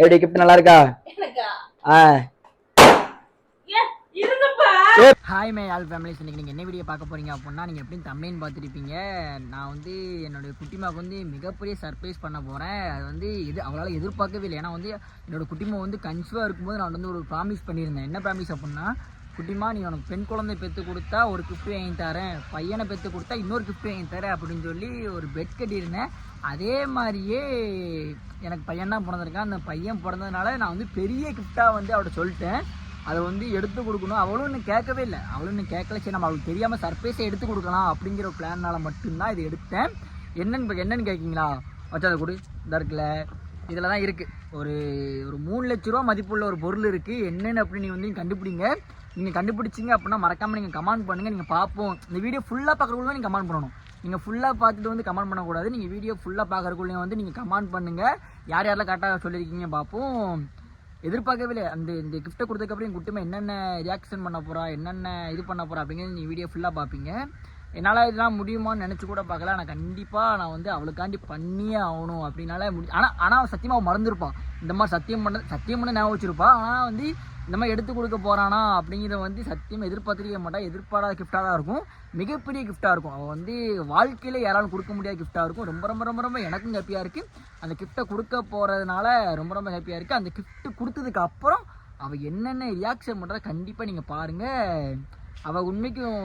எப்படி கிஃப்ட் நல்லா இருக்கா ஆ. ஹாய் மை ஆல் ஃபேமிலிஸ் இன்னைக்கு நீங்கள் என்ன வீடியோ பார்க்க போறீங்க அப்படின்னா நீங்கள் எப்படியும் தமிழ்னு பார்த்துருப்பீங்க. நான் வந்து என்னோட குட்டிமாவுக்கு வந்து மிகப்பெரிய சர்ப்ரைஸ் பண்ண போகிறேன் அது வந்து எது அவளால் எதிர்பார்க்கவே இல்லை. ஏன்னா வந்து என்னோட குட்டிமா வந்து கன்சிவாக இருக்கும்போது நான் வந்து ஒரு ப்ராமிஸ் பண்ணியிருந்தேன். என்ன ப்ராமிஸ் அப்படின்னா குட்டிமா நீ உனக்கு பெண் குழந்தை பெற்று கொடுத்தா ஒரு கிஃப்ட் வாங்கி தரேன். பையனை பெற்று கொடுத்தா இன்னொரு கிஃப்ட் வாங்கி தரேன் அப்படின்னு சொல்லி ஒரு பெட் கட்டியிருந்தேன். அதே மாதிரியே எனக்கு பையன் தான் பிறந்திருக்கான். அந்த பையன் பிறந்ததுனால நான் வந்து பெரிய கிஃப்டாக வந்து அவட்ட சொல்லிட்டேன். அதை வந்து எடுத்து கொடுக்கணும். அவளும் இன்னும் கேட்கவே இல்லை. அவளும் இன்னும் கேட்கல. சரி நம்ம அவளுக்கு தெரியாமல் சர்ப்ரைஸை எடுத்து கொடுக்கலாம் அப்படிங்கிற ஒரு பிளான்னால மட்டும்தான் இது எடுத்தேன். என்னன்னு இப்ப என்னன்னு கேட்கிங்களா? வச்சா அதை கொடு. இந்த இருக்குல்ல. இதில் தான் இருக்குது ஒரு ஒரு மூணு லட்ச ரூபா மதிப்புள்ள ஒரு பொருள் இருக்குது என்னென்னு அப்படி நீங்கள் வந்து கண்டுபிடிங்க. நீங்கள் கண்டுபிடிச்சிங்க அப்படின்னா மறக்காமல் நீங்கள் கமெண்ட் பண்ணுங்கள் நீங்கள் பார்ப்போம் இந்த வீடியோ ஃபுல்லாக பார்க்குறதுக்குள்ள நீங்கள் கமெண்ட் பண்ணணும். நீங்கள் ஃபுல்லாக பார்த்துட்டு வந்து கமெண்ட் பண்ணக்கூடாது. நீங்கள் வீடியோ ஃபுல்லாக பார்க்குறக்குள்ளே வந்து நீங்கள் கமெண்ட் பண்ணுங்கள் யார் யாரெல்லாம் கரெக்டாக சொல்லியிருக்கீங்க பார்ப்போம் எதிர்பார்க்கவே இல்லை. அந்த இந்த கிஃப்ட்டை கொடுத்ததுக்கப்புறம் என் குட்டுமே என்னென்ன ரியாக்ஷன் பண்ண போகிறா என்னென்ன இது பண்ண போகிறா அப்படிங்கிறது நீங்கள் வீடியோ ஃபுல்லாக பார்ப்பீங்க. என்னால் இதெல்லாம் முடியுமான்னு நினச்சி கூட பார்க்கல. ஆனால் கண்டிப்பாக நான் வந்து அவளுக்காண்டி பண்ணியே ஆகணும் அப்படின்னால முடி ஆனால் ஆனால் சத்தியமாக மறந்துருப்பான். இந்த மாதிரி சத்தியம் பண்ண சத்தியம் பண்ண ஞாபகம் வச்சிருப்பா. ஆனால் வந்து இந்த மாதிரி எடுத்து கொடுக்க போகிறானா அப்படிங்கிறத வந்து சத்தியம் எதிர்பார்த்துருக்க மாட்டா எதிர்பாராத கிஃப்டாக தான் இருக்கும். மிகப்பெரிய கிஃப்டாக இருக்கும். அவள் வந்து வாழ்க்கையில் யாராலும் கொடுக்க முடியாத கிஃப்டாக இருக்கும். ரொம்ப ரொம்ப ரொம்ப ரொம்ப எனக்கும் ஹாப்பியாக இருக்குது அந்த கிஃப்ட்டை கொடுக்க போகிறதுனால ரொம்ப ரொம்ப ஹாப்பியாக இருக்குது அந்த கிஃப்ட்டு கொடுத்ததுக்கு அப்புறம் அவள் என்னென்ன ரியாக்ஷன் பண்ணுறா கண்டிப்பாக நீங்கள் பாருங்கள் அவள் உண்மைக்கும்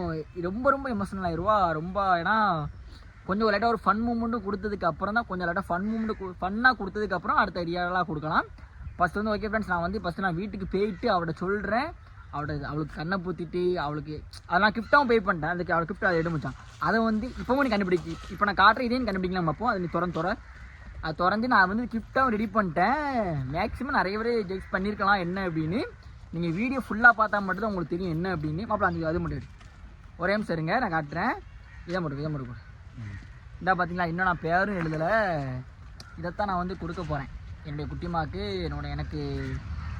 ரொம்ப ரொம்ப எமோஷனல் ஆயிடுவா ரொம்ப ஏன்னா கொஞ்சம் லைட்டாக ஒரு ஃபன் மூமெண்ட்டும் கொடுத்ததுக்கு அப்புறம் தான் கொஞ்சம் லைட்டாக ஃபன் மூமெண்ட் ஃபன்னாக கொடுத்ததுக்கு அப்புறம் அடுத்த ஐடியாலாம் கொடுக்கலாம். ஃபஸ்ட் வந்து ஓகே ஃப்ரெண்ட்ஸ் நான் வந்து ஃபஸ்ட்டு நான் வீட்டுக்கு போயிட்டு அவட்ட சொல்கிறேன் அவட அவளுக்கு கண்ணை பூத்திட்டு அவளுக்கு அதை நான் கிஃப்ட்டாகவும் பே பண்ணிட்டேன். அதுக்கு அவள் கிஃப்ட் அதை எடுமிச்சான் அதை வந்து இப்போவும் நீ கண்டுபிடிக்கி இப்போ நான் காட்டுற இதையும் கண்டுபிடிக்கலாம் பார்ப்போம் அது நீ திறந்து துற. அது திறந்து நான் வந்து கிஃப்ட்டாகவும் ரெடி பண்ணிட்டேன். மேக்ஸிமம் நிறைய பேர் ஜெக்ஸ் பண்ணியிருக்கலாம் என்ன அப்படின்னு. நீங்கள் வீடியோ ஃபுல்லாக பார்த்தா மட்டும்தான் உங்களுக்கு தெரியும் என்ன அப்படின்னு. மாப்பிள அஞ்சு அது மட்டும் ஒரே நிமிஷம் இருங்க நான் காட்டுறேன். இதை மட்டும் இதை மட்டும் இந்தா பார்த்தீங்களா இன்னும் நான் பேரும் எழுதலை. இதைத்தான் நான் வந்து கொடுக்க போகிறேன் என்னுடைய குட்டிமாக்கு என்னோட எனக்கு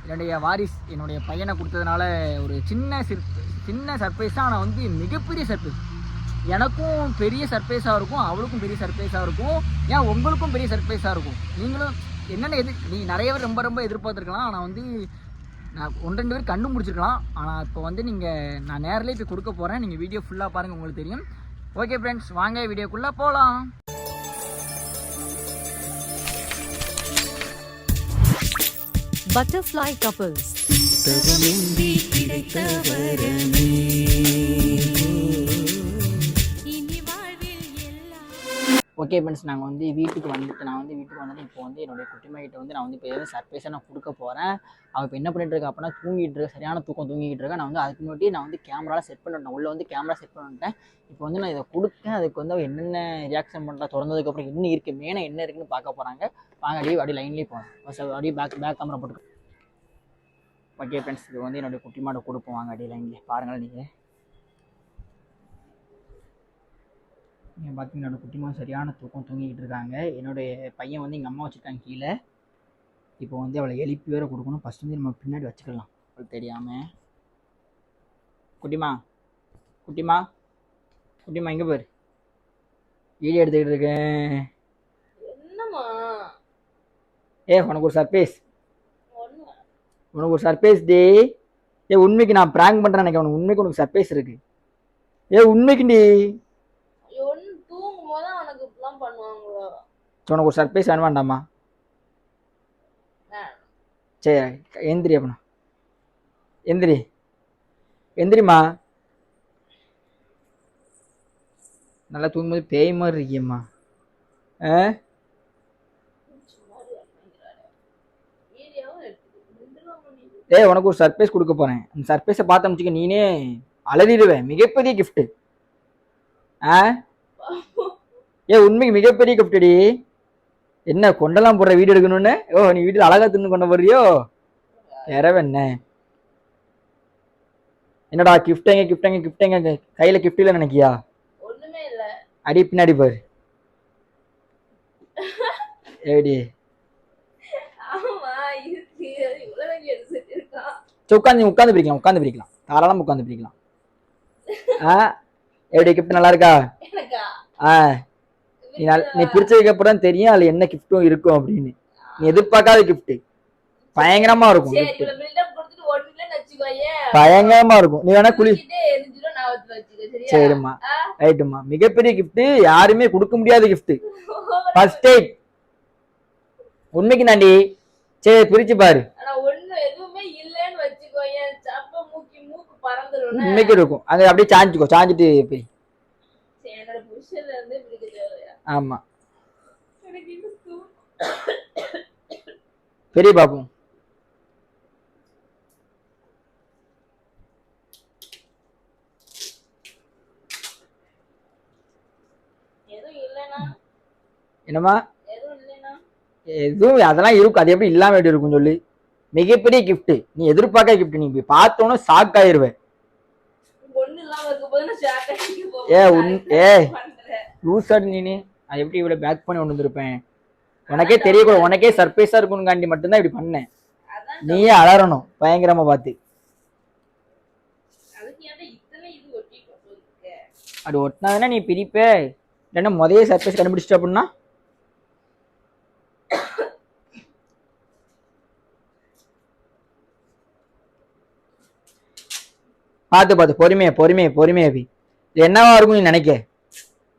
என்னுடைய வாரிஸ் என்னுடைய பையனை கொடுத்ததுனால ஒரு சின்ன சிற் சின்ன சர்ப்ரைஸ் தான். ஆனால் வந்து மிகப்பெரிய சர்ப்ரைஸ் எனக்கும் பெரிய சர்ப்ரைஸாக இருக்கும் அவளுக்கும் பெரிய சர்ப்ரைஸாக இருக்கும் ஏன் உங்களுக்கும் பெரிய சர்ப்ரைஸாக இருக்கும்? நீங்களும் என்னென்ன எதிர் நீ நிறைய பேர் ரொம்ப ரொம்ப எதிர்பார்த்துருக்கலாம். ஆனால் வந்து நான் ஒன்று ரெண்டு பேர் கண்டுபிடிச்சிருக்கலாம் ஆனால் இப்போ வந்து நீங்கள் நான் நேரிலே போய் கொடுக்க போகிறேன் நீங்கள் வீடியோ ஃபுல்லாக பாருங்கள் உங்களுக்கு தெரியும். ஓகே ஃப்ரெண்ட்ஸ் வாங்க வீடியோக்குள்ளே போகலாம் Butterfly couples. இனி ஓகே ஃப்ரெண்ட்ஸ் நாங்கள் வந்து வீட்டுக்கு வந்துட்டு நான் வந்து வீட்டுக்கு வந்துட்டு இப்போ வந்து என்னுடைய குட்டிமாயிட்ட வந்து நான் வந்து இப்போ எதாவது சர்ப்ரைஸாக நான் கொடுக்க போகிறேன் அவள் இப்போ என்ன பண்ணிட்டு இருக்கா அப்படின்னா தூங்கிட்டு இருக்கா சரியான தூக்கம் தூங்கிட்டு இருக்கேன் நான் வந்து அதுக்கு முன்னாடி நான் வந்து கேமராலாம் செட் பண்ணிட்டேன் உள்ளே வந்து கேமரா செட் பண்ணிட்டேன் இப்போ வந்து நான் இதை கொடுத்தேன். அதுக்கு வந்து அவள் என்னென்ன ரியாக்ஷன் பண்ணுறா திறந்ததுக்கப்புறம் என்ன இருக்குது மேலே என்ன இருக்குன்னு பார்க்க போகிறாங்க வாங்க அப்படியே அப்படியே லைன்லேயே போகலாம் அப்படியே பேக் பேக் கேமரா போட்டு ஓகே ஃப்ரெண்ட்ஸ் இது வந்து என்னுடைய குட்டிமாட்ட கொடுப்போம். வாங்க அடி லைன்லேயே பாருங்கள் நீங்கள் நீங்கள் பார்த்தீங்கன்னா என்னோட குட்டிமா சரியான தூக்கம் தூங்கிக்கிட்டு இருக்காங்க. என்னுடைய பையன் வந்து எங்கள் அம்மா வச்சுருக்காங்க கீழே. இப்போ வந்து அவளை எழுப்பி வேற கொடுக்கணும். ஃபஸ்ட் வந்து நம்ம பின்னாடி வச்சுக்கலாம். அவளுக்கு தெரியாமல் குட்டிமா குட்டிமா குட்டிமா எங்கே போயிரு வீடியோ எடுத்துக்கிட்டு இருக்கேன். என்னம்மா? ஏ உனக்கு ஒரு சர்ப்ரைஸ் உனக்கு ஒரு சர்ப்ரைஸ் டே ஏ உண்மைக்கு நான் ப்ராங்க் பண்ணுறேன் எனக்கு உனக்கு உண்மைக்கு உனக்கு சர்ப்ரைஸ் இருக்கு. ஏ உண்மைக்குண்டி ஒன்று தூங்கும் போது அவனுக்கு இப்படிலாம் பண்ணுவாங்களோ சரி, உனக்கு ஒரு சர்ப்ரைஸ் வேணும் வேண்டாமா. சரி எந்திரி அப்பனா. எந்திரி. எந்திரிம்மா. நல்லா தூங்கும்போது பேய் மாதிரி இருக்கியம்மா. ஆ? ஏய் உனக்கு ஒரு சர்ப்ரைஸ் கொடுக்க போகிறேன் அந்த சர்ப்ரைஸை பார்த்து வச்சுக்க நீனே அலறிடுவேன் மிகப்பெரிய gift. ஆ? ஏ உண்மைக்கு மிகப்பெரிய கிஃப்டடி என்ன கொண்டெல்லாம் போடுற வீடு எடுக்கணும்னு? ஓ நீ வீட்டில் அழகா தின்னு கொண்டு போறியோ என்ன? என்னடா gift எங்க gift எங்க gift எங்க? கையில gift இல்ல நினைக்கியா? அடி பின்னாடி பாரு. ஏடி? உட்காந்து உட்காந்து பிரிக்கலாம் உட்காந்து பிரிக்கலாம். தாராளமா உட்காந்து பிரிக்கலாம். ஆ? எப்படி கிஃப்ட் நல்லா இருக்கா? ஆ. நீ நீ பிரிச்சதுக்கு அப்புறம் தெரியும் அதுல என்ன கிஃப்ட்டும் இருக்கும் அப்படின்னு. நீ எதிர்பார்க்காத கிஃப்ட் பயங்கரமா இருக்கும் பயங்கரமா இருக்கும். நீ வேணா குளி. சரிம்மா? ரைட்டுமா மிகப்பெரிய gift யாருமே கொடுக்க முடியாத gift. ஃபர்ஸ்ட் டைம் உண்மைக்கு தாண்டி. சரி பிரிச்சு பாரு. உண்மைக்கு இருக்கும். அங்க அப்படியே சாஞ்சுக்கோ சாஞ்சிட்டு போய். ஆமா. பெரிய பாப்போம் என்னம்மா? எதுவும் அதெல்லாம் இருக்கும். அது எப்படி இல்லாம எப்படி இருக்கும் சொல்லு. மிகப்பெரிய gift. நீ எதிர்பார்க்க gift நீ போய் பார்த்தோன்னு ஷாக் ஆயிருவ ஒண்ணு இல்லாம இருக்க போது நான் ஷாக் ஆகிட்டு ஏ, உன்- ஏ. பண்றேன். லூசாட் நீனு எப்படி இவ்வளவு பேக் பண்ணி கொண்டு வந்திருப்பேன்? உனக்கே தெரியக்கூடாது உனக்கே சர்ப்ரைஸா இருக்கணுங்காண்டி மட்டும்தான் இப்படி பண்ணேன். நீயே அலறணும். பயங்கரமா பார்த்து. அது ஒட்டினாதானே நீ பிரிப்ப? இல்லைன்னா முதைய சர்ப்ரைஸ் கண்டுபிடிச்சிட்ட அப்படின்னா? பார்த்து பார்த்து. பொறுமையா பொறுமையா பொறுமையா பி. இது என்னவா இருக்கும் நீ நினைக்க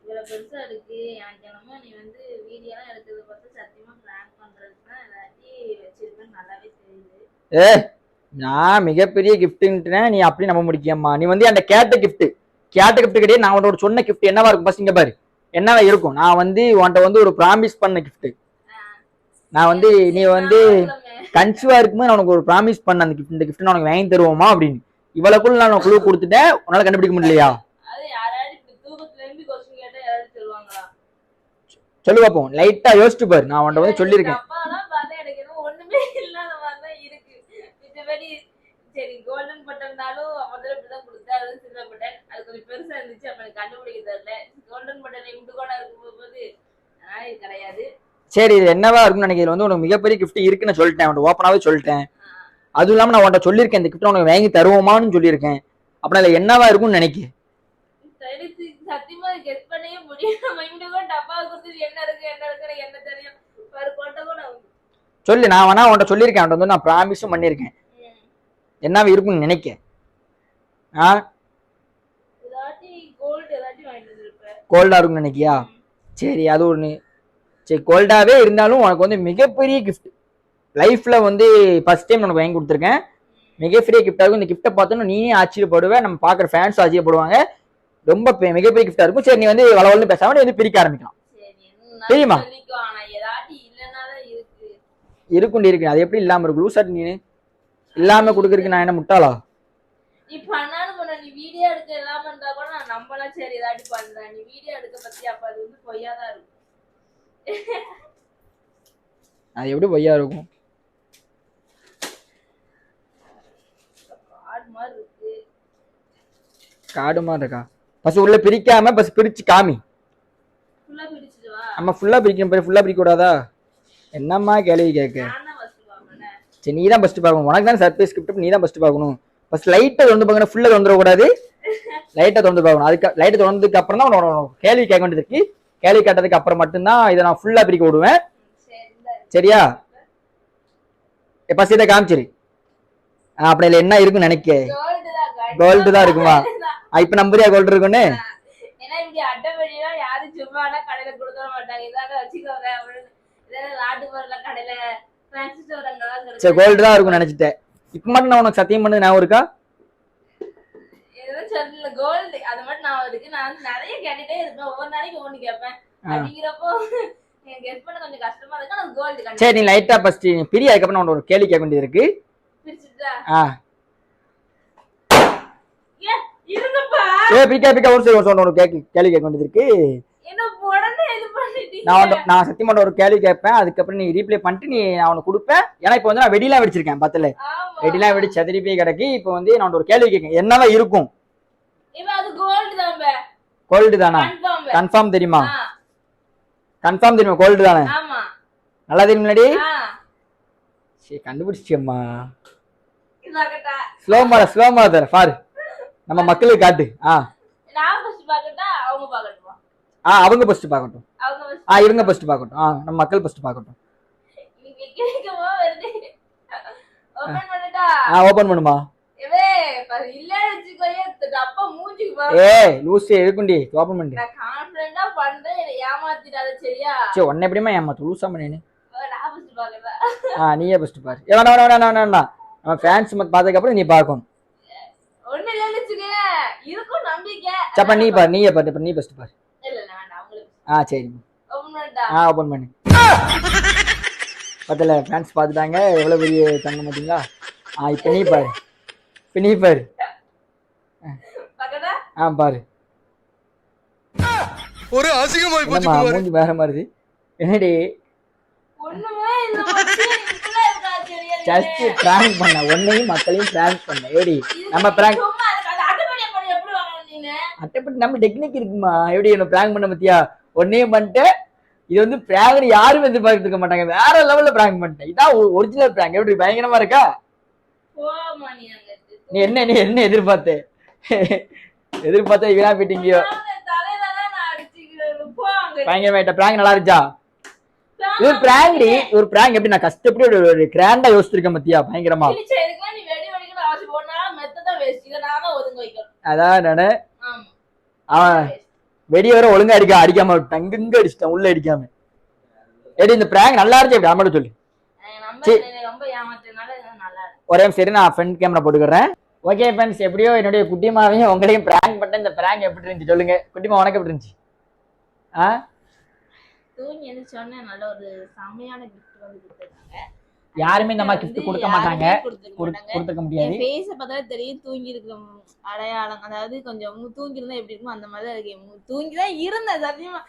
இவ்வளவு பெருசா இருக்கு எனக்கு என்னமோ நீ வந்து வீடியோ எல்லாம் எடுக்கிறது பார்த்து சத்தியமா பிளான் பண்றதுக்கு தான் எல்லாத்தையும் வச்சிருப்பேன்னு நல்லாவே தெரியுது ஏ நான் மிகப்பெரிய கிஃப்ட்டுன்ட்டுனா நீ அப்படி நம்ப முடிக்கியம்மா. நீ வந்து அந்த கேட்ட gift கேட்ட gift கிடையாது. நான் உன்னோட சொன்ன gift என்னவா இருக்கும் ஃபர்ஸ்ட் இங்க பாரு. என்னவா இருக்கும்? நான் வந்து உன்கிட்ட வந்து ஒரு ப்ராமிஸ் பண்ண gift. நான் வந்து நீ வந்து கன்சிவா இருக்கும்போது நான் உனக்கு ஒரு ப்ராமிஸ் பண்ண அந்த gift இந்த gift நான் உனக்கு வாங்கி தருவோமா அப்படின்னு. இவ்வளவுக்குள்ள நான் குழு கொடுத்துட்டேன் உன்னால கண்டுபிடிக்க முடியலையா? சொல்லு பார்ப்போம் லைட்டா யோசிச்சு பாரு. நான் உன்ட்ட வந்து சொல்லியிருக்கேன் அப்பாலாம் பார்த்தா எனக்கு என்ன ஒண்ணுமே இல்லாத மாதிரி தான் இருக்கு மித்தபடி சரி கோல்டன் பட்டன்னாலும் முதல்ல இப்படிதான் கொடுத்தா அது சில்வர் பட்டன் அது கொஞ்சம் பெருசா இருந்துச்சு அப்ப எனக்கு கண்டுபிடிக்க தெரியல. கோல்டன் பட்டன் இப்படி கூட இருக்கும் போது அதனால இது கிடையாது. சரி இது என்னவா இருக்கும்னு நினைக்கிறேன். வந்து உனக்கு மிகப்பெரிய gift இருக்குன்னு சொல்லிட்டேன். உன்ட்ட ஓப்பனாவே சொல்லிட்டேன். அதுவும் இல்லாம நான் உன்ட்ட சொல்லியிருக்கேன் இந்த gift உனக்கு வாங்கி தருவோமான்னு சொல்லியிருக்கேன். அப்ப அதுல என்னவா இருக்கும்னு நினைக்க? எனக்கு சத்தியமா கெஸ் பண்ணவே முடியும் நம்ம இப்படி கூட டப்பா கொடுத்துட்டு என்ன இருக்கு என்ன இருக்கு எனக்கு என்ன தெரியும். ஒரு கொட்டை கூட சொல்லு நான் வேணா உன்ட்ட சொல்லியிருக்கேன். அவன்கிட்ட வந்து நான் ப்ராமிஸும் பண்ணியிருக்கேன். என்னவா இருக்கும்னு நினைக்க. ஆ? ஏதாட்டி கோல்டு ஏதாட்டி வாங்கிட்டு வந்திருப்பேன் கோல்டா இருக்கும்னு நினைக்கியா? சரி அது ஒண்ணு. சரி கோல்டாவே இருந்தாலும் உனக்கு வந்து மிகப்பெரிய கிஃப்ட் லைஃப்ல வந்து ஃபர்ஸ்ட் டைம் உனக்கு வாங்கி கொடுத்துருக்கேன். மிகப்பெரிய கிஃப்டா இருக்கும். இந்த கிஃப்ட்டை பார்த்தோன்னா நீயே ஆச்சரியப்படுவ. நம்ம பார்க்குற ஃபேன்ஸ் ஆச்சரியப்படுவாங்க. ரொம்ப மிகப்பெரிய கிஃப்டா இருக்கும். சரி நீ வந்து வளவலன்னு பேசாம நீ வந்து பிரிக்க ஆரம்பிக்கலாம். தெரியுமா? இருக்குண்டி இருக்கு. அது எப்படி இல்லாம இருக்கு லூசாட் நீ இல்லாம கொடுக்கறதுக்கு நான் என்ன முட்டாளா? நீ பண்ணாலும் பண்ண நீ வீடியோ எடுக்க எல்லாம் இருந்தா கூட நான் நம்பலாம் சரி ஏதாட்டி பண்றேன் நீ வீடியோ எடுக்க பத்தி அப்ப அது வந்து பொய்யாதான் இருக்கும். அது எப்படி பொய்யா இருக்கும்? கார்டு மாதிரி இருக்கு. காடு மாதிரி இருக்கா? பஸ் உள்ள பிரிக்காம பஸ் பிரிச்சு காமி. ஃபுல்லா பிடிச்சிட்டு வா. நம்ம ஃபுல்லா பிரிக்கணும் ஃபுல்லா பிரிக்க கூடாதா? என்னம்மா கேள்வி கேட்க நான் தான் ஃபர்ஸ்ட் பாப்பேன் சரி நீ தான் ஃபர்ஸ்ட் பார்க்கணும். உனக்கு தான் சர்ப்ரைஸ் கிஃப்ட் நீ தான் ஃபர்ஸ்ட் பார்க்கணும். ஃபர்ஸ்ட் லைட்டை தொடர்ந்து பார்க்கணும் ஃபுல்லாக திறந்துட கூடாது. லைட்டை திறந்து பார்க்கணும். அதுக்கு லைட்டை தொடர்ந்ததுக்கு அப்புறம் தான் உனக்கு கேள்வி கேட்க வேண்டியது இருக்கு. கேள்வி கேட்டதுக்கு அப்புறம் மட்டும்தான் இதை நான் ஃபுல்லாக பிரிக்க விடுவேன். சரியா? ஃபர்ஸ்ட் இதை காமிச்சிரு. ஆ, அப்படி இல்லை என்ன இருக்குன்னு நினைக்க. கோல்டு தான் இருக்குமா? ஆ, இப்ப நம்பரியா கோல்டு இருக்குன்னு யாரும் சும்மா கடையில கொடுக்க மாட்டாங்க. இதாங்க வச்சுக்கோங்க அப்படின்னு. நாட்டு பொருள் கடையில சரி கோல்டு தான் இருக்கும்னு நினைச்சிட்டேன். இப்போ மட்டும் நான் உனக்கு சத்தியம் பண்ணது ஞாபகம் இருக்கா? கோல்டு அது மட்டும் நான் இருக்கு. நான் வந்து நிறைய கேட்டுட்டே இருப்பேன். ஒவ்வொரு நாளைக்கு ஒண்ணு கேட்பேன். ஆ. அப்படிங்கிறப்போ எனக்கு கெஸ் பண்ண கொஞ்சம் கஷ்டமா இருக்கு. ஆனா கோல்டு சரி நீ லைட்டா ஃபர்ஸ்ட் நீ பிரி அதுக்கப்புறம் உனக்கு ஒரு கேள்வி கேட்க வேண்டியது இருக்கு. ஆ. ஏ பிரிக்கா பிரிக்கா ஒரு சரி ஒரு கேள்வி கேட்க வேண்டியது இருக்கு என்ன உடனே இது பண்ணிட்டீங்க நான் நான் சத்தியமாட்ட ஒரு கேள்வி கேட்பேன். அதுக்கப்புறம் நீ ரீப்ளே பண்ணிட்டு நீ நான் உனக்கு கொடுப்பேன். ஏன்னா இப்போ வந்து நான் வெடிலாம் வெடிச்சிருக்கேன் பத்துல வெடிலாம் வெடிச்சு சதுரி போய் கிடக்கு. இப்போ வந்து நான் ஒரு கேள்வி கேட்கேன் என்னவா இருக்கும்? கோல்டு தான்? கன்ஃபார்ம் தெரியுமா? கன்ஃபார்ம் தெரியுமா? கோல்டு தானே? நல்லா தெரியும் முன்னாடி? ஆ. சரி கண்டுபிடிச்சியம்மா ஸ்லோ மாட ஸ்லோ மாட தர பாரு. நம்ம மக்களுக்கு காட்டு. ஆ. நான் ஃபர்ஸ்ட் பாக்கட்டா அவங்க பாக்கட்டுமா ஆ அவங்க ஃபர்ஸ்ட் பார்க்கட்டும். ஆ இவங்க ஃபர்ஸ்ட் பார்க்கட்டும். ஆ நம்ம மக்கள் ஃபர்ஸ்ட் பார்க்கட்டும். ஆ. ஓபன் பண்ணுமா? ஏய் லூசு இருக்குண்டி ஓபன் பண்ணி. நான் கான்பிடண்டா பண்றேன் என்னை ஏமாத்திடாத சரியா? உன்னை எப்படிமா ஏமாத்து? லூசா பாக்குறேன் ஆ நீயே ஃபர்ஸ்ட் பாரு. ஏ வேணா வேணா வேணா வேணா நம்ம ஃபேன்ஸ் பார்த்ததுக்கப்புறம் நீ பார்க்கணும். ஒண்ணு இல்லைன்னு வச்சுக்கோங்க இருக்கும் நம்பிக்கை. சப்பா நீ பாரு நீயே பாரு நீ ஃபர்ஸ்ட் பாரு இல்ல இல்ல வேண்டாம் உங்களுக்கு ஆ சரி. ஆ ஓப்பன் பண்ணு. பத்தல ஃபேன்ஸ் பார்த்துட்டாங்க. எவ்வளோ பெரிய தங்க மாட்டீங்களா ஆ இப்போ நீ பாரு. இப்போ நீ பாரு. ஆ. பாரு. ஒரு அசிங்கமாய் போச்சு மூஞ்சி வேற மாதிரி என்னடி? ஜஸ்ட் ப்ராங்க் பண்ண. உன்னையும் மக்களையும் ப்ராங்க் பண்ண. எப்படி நம்ம ப்ராங்க் அட்டைப்பட்டு நம்ம டெக்னிக் இருக்குமா? எப்படி என்ன ப்ராங்க் பண்ண பத்தியா? ஒன்னையும் பண்ணிட்டு இது வந்து ப்ராங்க் யாரும் எதிர்பார்த்துட்டு இருக்க மாட்டாங்க. வேற லெவல்ல ப்ராங்க் பண்ணிட்டேன். இதான் ஒரிஜினல் ப்ராங்க் எப்படி பயங்கரமா இருக்கா? நீ என்ன நீ என்ன எதிர்பார்த்த? எதிர்பார்த்த வீணா போயிட்டீங்கயோ? பயங்கரமாயிட்ட. ப்ராங்க் நல்லா இருந்துச்சா? இது ஒரு ப்ராங்க் டி. ஒரு ப்ராங்க் எப்படி நான் கஷ்டப்பட்டு ஒரு- கிராண்டா யோசிச்சிருக்கேன் பத்தியா? பயங்கரமா. அதான் நானு. அவன் வெடி வர ஒழுங்கா அடிக்க அடிக்காம விட்டான். அங்கங்க அடிச்சிட்டான் உள்ள அடிக்காம. ஏடி இந்த ப்ராங்க் நல்லா இருந்துச்சு அப்படி மட்டும் சொல்லு. சரி. ஒரே இரு, நான் ஃப்ரண்ட் கேமரா போட்டுக்கிறேன். ஓகே ஃப்ரெண்ட்ஸ் எப்படியோ என்னுடைய குட்டிமாவையும் உங்களையும் ப்ராங்க் பண்ண இந்த ப்ராங்க் எப்படி இருந்துச்சு சொல்லுங்க. குட்டிமா உனக்கு எப்படி இருந்துச்சு? ஆ? தூங்கி எழுந்தோடனே நல்ல ஒரு செமையான கிஃப்ட் வந்து கொடுத்துருக்காங்க. யாருமே இந்த மாதிரி gift கொடுக்க மாட்டாங்க. கொடுத்துக்க முடியாது. ஃபேஸ பார்த்தாலே தெரியும் தூங்கி இருக்கிற அடையாளம். அதாவது கொஞ்சம் தூங்கி இருந்தா எப்படி இருக்கும் அந்த மாதிரி இருக்கு. தூங்கி தான் இருந்தேன் சத்தியமா.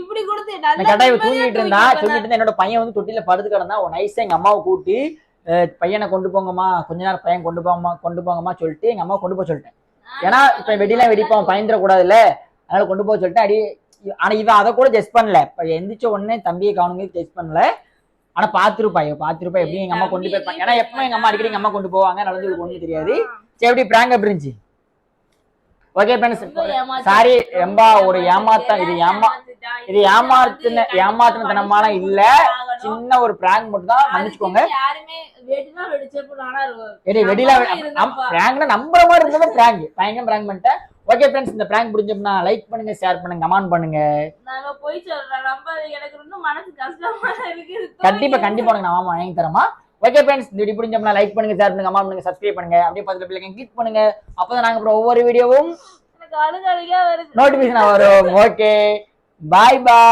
இப்படி கொடுத்து நிம்மதியா தூங்கிட்டு இருந்தா தூங்கிட்டு இருந்தா என்னோட பையன் வந்து தொட்டில படுத்து கிடந்தா நைஸா எங்க அம்மாவை கூட்டி பையனை கொண்டு போங்கம்மா கொஞ்ச நேரம் பையன் கொண்டு போங்கம்மா கொண்டு போங்கம்மா சொல்லிட்டு எங்க அம்மா கொண்டு போக சொல்லிட்டேன். ஏன்னா இப்ப வெடிலாம் வெடிப்போம் பயந்துட கூடாதுல்ல. அதனால கொண்டு போக சொல்லிட்டு அடி ஆனா இவன் அதை கூட ஜெஸ்ட் பண்ணல. இப்ப எந்திரிச்ச உடனே தம்பியை கவனிங்க ஜெஸ்ட் பண்ணல. ஆனா பாத்துருப்பா பாத்துருப்பா எப்படி எங்க அம்மா கொண்டு போய் ஏன்னா எப்பவும் எங்க அம்மா அடிக்கடி எங்க அம்மா கொண்டு போவாங்க. நடந்து ஒண்ணும் தெரியாது. சரி எப்படி பிராங்க் எப்படி இருந்துச்சு? ஓகே ஃப்ரெண்ட்ஸ் சாரி ரொம்ப ஒரு ஏமாத்தம் இது ஏமா இது ஏமாத்துன ஏமாத்துனத்தனமான இல்ல. சின்ன ஒரு பிராங்க் மட்டும் தான் மன்னிச்சுக்கோங்க. யாருமே வெடினா வெடிச்சப்போ நானா எடி வெடில பிராங்க்னா நம்புற மாதிரி இருந்தது பிராங்க் பயங்கர பிராங்க் பண்ணிட்டேன். ஓகே ஃப்ரெண்ட்ஸ் இந்த பிராங்க் பிடிச்சோம்னா லைக் பண்ணுங்க ஷேர் பண்ணுங்க கமெண்ட் பண்ணுங்க. நாங்க போய் சொல்றேன் நம்ப எனக்கு இன்னும் மனசு கஷ்டமா இருக்கு கண்டிப்பா கண்டிப்பா உனக்கு நான் வாங்கி தரமா ஓகே ஃப்ரெண்ட்ஸ் இந்த வீடியோ பிடிச்சோம்னா லைக் பண்ணுங்க ஷேர் பண்ணுங்க கமெண்ட் பண்ணுங்க சப்ஸ்கிரைப் பண்ணுங்க. அப்படியே பக்கத்துல பிள்ளைங்க கிளிக் பண்ணுங்க. அப்பதான் நாங்க அப்புறம் ஒவ்வொரு வீடியோவும் நோட்டிபிகேஷன் வரும். ஓகே பாய் பாய்